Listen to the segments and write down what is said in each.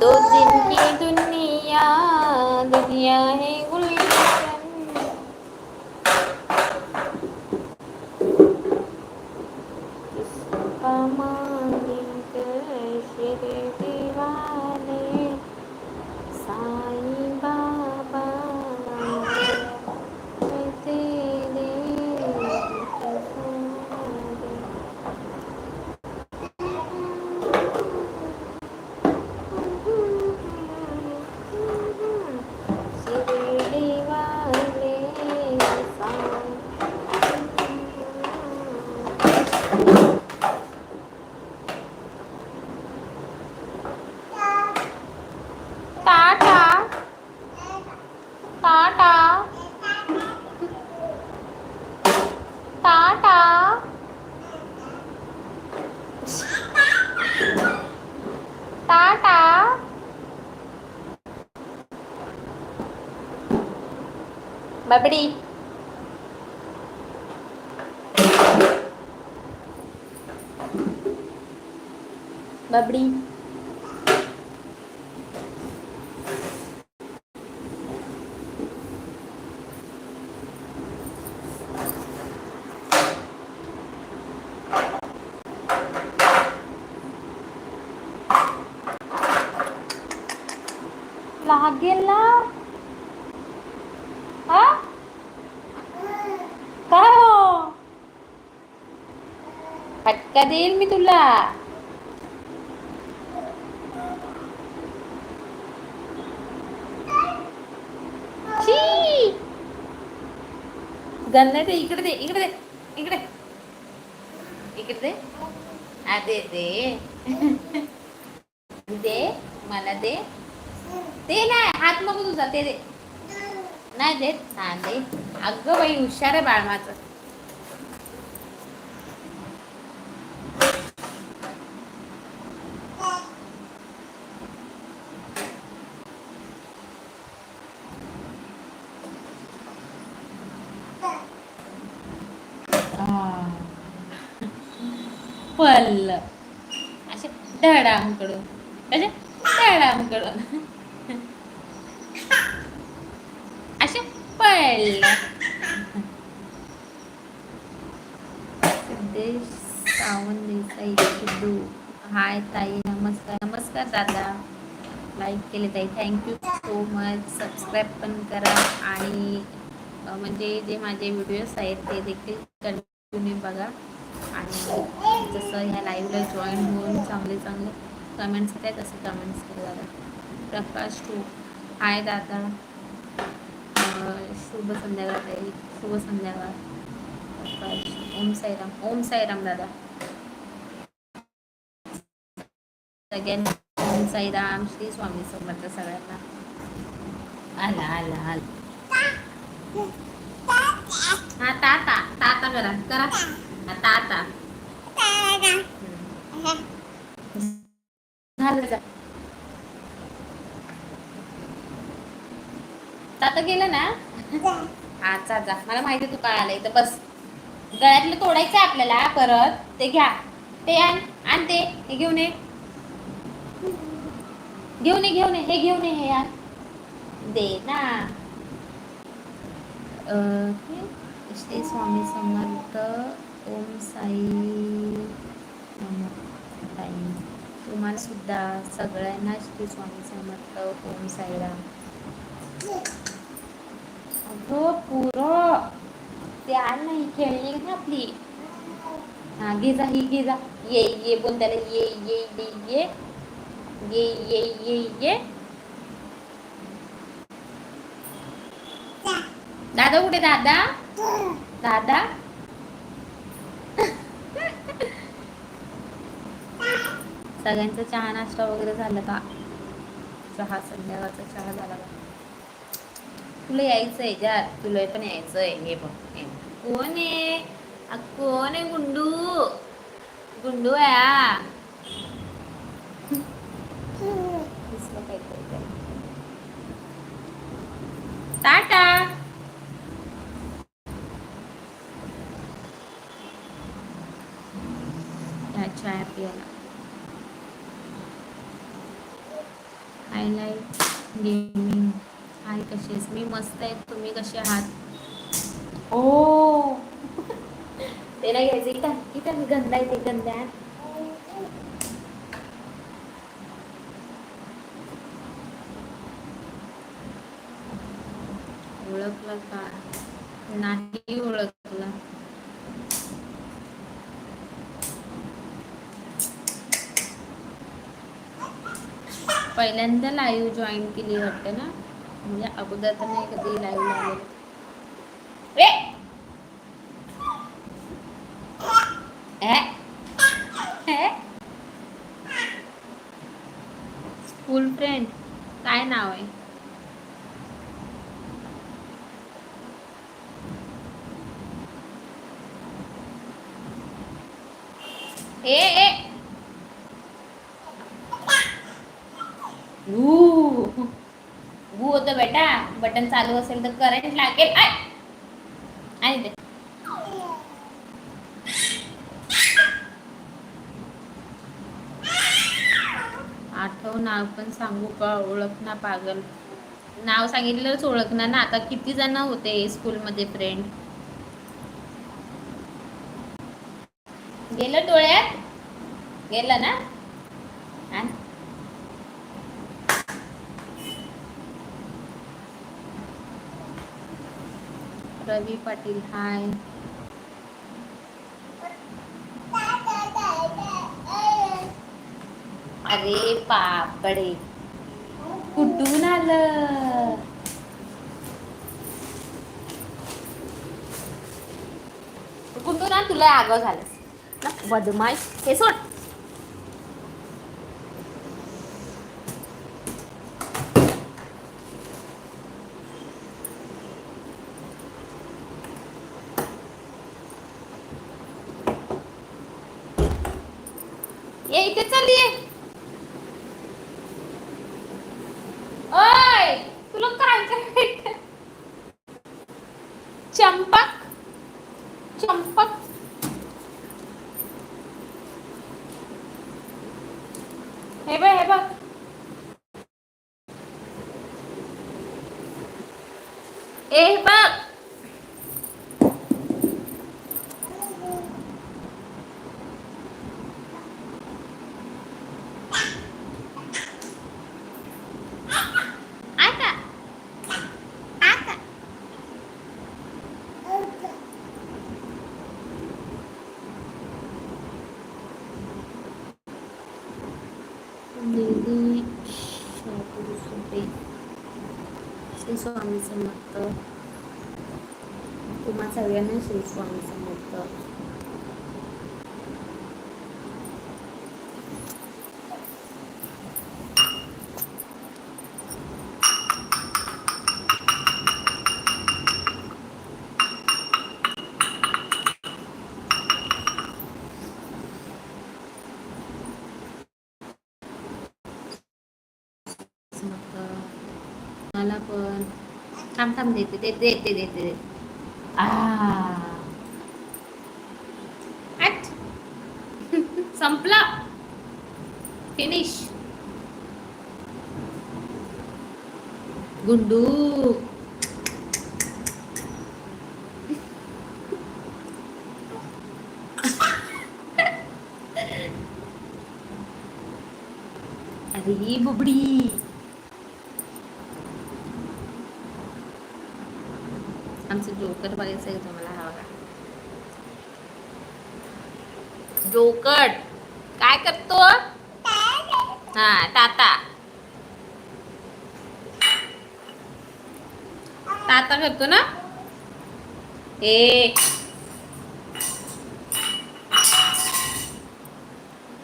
दो दिन की दुनिया दुनिया है மறுபடி टाटा टाटा टाटा बबडी बबडी लागेल ना हा काय हो फटका देईल मी तुला गन्ना दे इकडे दे इकडे दे इकडे. इकडे दे. हा दे. दे मला दे. ते नाही हात नको तुझा ते दे. नाही देत हा दे अगं बाई हुशार आहे बाळ पल्ल. असे धडामकडून. असे धडामकडून. असे पळलं सिद्धेश सावंत देसाई सिद्धू हाय ताई नमस्कार. नमस्कार दादा. लाईक केले ताई. थँक्यू सो मच सबस्क्राईब पण करा आणि म्हणजे जे माझे व्हिडिओज आहेत ते देखील कंटिन्यू बघा. आणि जसं ह्या लाईव्हला जॉईन होऊन चांगले चांगले कमेंट्स आहेत तसे कमेंट्स करा दादा प्रकाश टू हाय दादा. शुभ संध्याकाळ ताई. शुभ संध्याकाळ. प्रकाश. ओम साईराम. ओम साईराम दादा. सगळ्यांना ओम साईराम. श्री स्वामी समर्थ सगळ्यांना. आला आला आला. हा ताता. ताता करा. करा. ताता. आता गेलं ना? हा जा मला माहिती तू काय आलंय तर बस. गळ्यातलं तोडायचं आपल्याला. परत ते घ्या. ते आण. आण ते. हे घेऊन ये. घेऊन ये घेऊन ये. हे घेऊन ये हे यार दे ना. अं, स्वामी समर्थ ओम साई नमः ताई तुम्हाला सुद्धा सगळ्यांना श्री स्वामी समर्थ ओम साईराम. अगं पुरं ते आण नाही खेळली ना आपली. हा घे जा ही घे जा. ये ये बोल त्याला ये ये ये ये. ये ये ये ये. दादा कुठे दादा? दादा? सगळ्यांचा चहा नाश्ता वगैरे झाला का? चहा संध्याकाळचा चहा झाला का? तुला यायचंय जा तुला पण यायचंय. हे बघ हे कोण आहे? कोण आहे गुंडू? गुंडू आहे टाटा! अच्छा हॅपी आहे टाटा या चाय पियाला हायलाईट गेमिंग. हाय कशीस मी मस्त आहे. तुम्ही कसे आहात? ओ. ते नाही घ्यायचं. इथं इथं गंधा आहे ते गंध्या ओळखलं का? नाही ओळखलं. पहिल्यांदा लाईव्ह जॉईन केली वाटतं ना? म्हणजे अगोदर तर नाही कधी लाईव्ह लागेल स्कूल फ्रेंड काय नाव आहे ए ए वू वू होतं बेटा. बटन चालू असेल तर करंट लागेल. आय. आणि ते आठव नाव पण सांगू का? ओळख ना पागल. नाव सांगितलंच ओळखणार ना आता किती जण होते स्कूलमध्ये फ्रेंड गेलं डोळ्यात? गेलं ना आण. रवी पाटील हाय. अरे बापडे कुठून आलं? कुठून ना तुला आगाव झालं. ना बदमाश. हे सोड ये इथे चल ये ओय तुला काय करायचं चंपक चंपक हे बघ हे बघ ए हे बघ आता आता दीदी शाकूर सुपे श्री स्वामी समर्थ तुम्हा सगळ्यांना श्री स्वामी समर्थ समर्थ मला पण थांब थांब देते देते देते देते देते आ ऍट. संपला फिनिश गुंडू अरे बुबडी आमचं जोकर बघायचं आहे तुम्हाला हा बघा. जोकट काय करतो? हा ताता. ताता करतो ना? ए.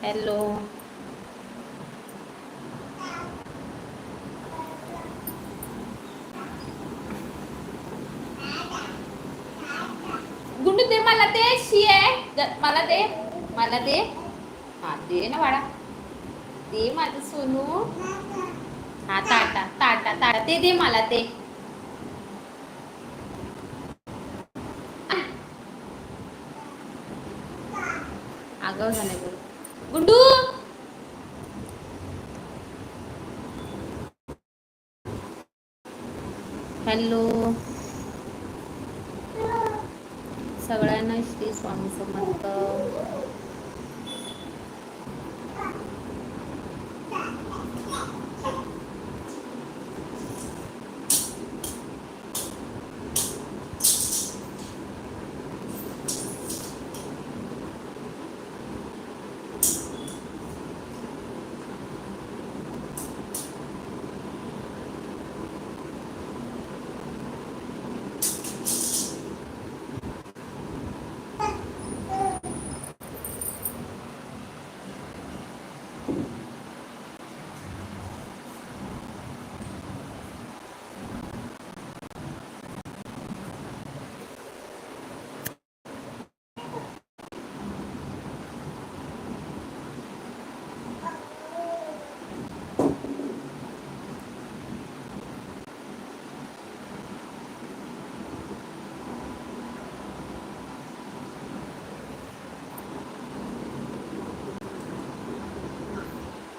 हॅलो मला दे मला दे दे ना भाडा दे माझं सोनू हा ताटा ताटा ताटा ते दे मला ते आगाव झालंय बोल गुंडू हॅलो